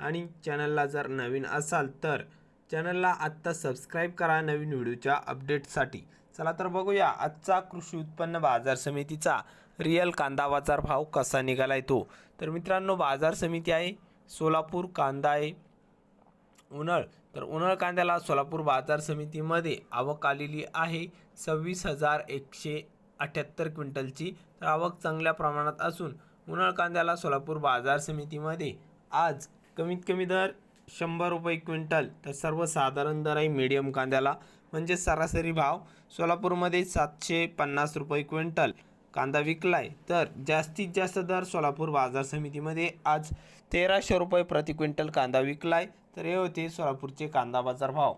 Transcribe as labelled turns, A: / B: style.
A: आणि चॅनलला जर नवीन असाल तर चॅनलला आत्ता सबस्क्राईब करा नवीन व्हिडिओच्या अपडेटसाठी चला तर बघूया आजचा कृषी उत्पन्न बाजार समितीचा रिअल कांदा बाजार भाव कसा निघाला तो. तर मित्रांनो बाजार समिती आहे सोलापूर कांदा आहे उन्हाळ. तर उन्हाळ कांद्याला सोलापूर बाजार समितीमध्ये आवक आलेली आहे सव्वीस हजार एकशे अठ्याहत्तर क्विंटलची. तर आवक चांगल्या प्रमाणात असून उन्हाळ कांद्याला सोलापूर बाजार समितीमध्ये आज कमीत कमी दर शंभर रुपये क्विंटल. तर सर्वसाधारण दर आहे मीडियम कांद्याला. म्हणजे सरासरी भाव सोलापूरमध्ये सातशे पन्नास रुपये क्विंटल. कांदा विकलाय तर जास्तीत जास्त दर सोलापूर बाजार समितीमध्ये आज तेराशे रुपये प्रति क्विंटल कांदा विकलाय. तर हे होते सोलापूरचे कांदा बाजार भाव.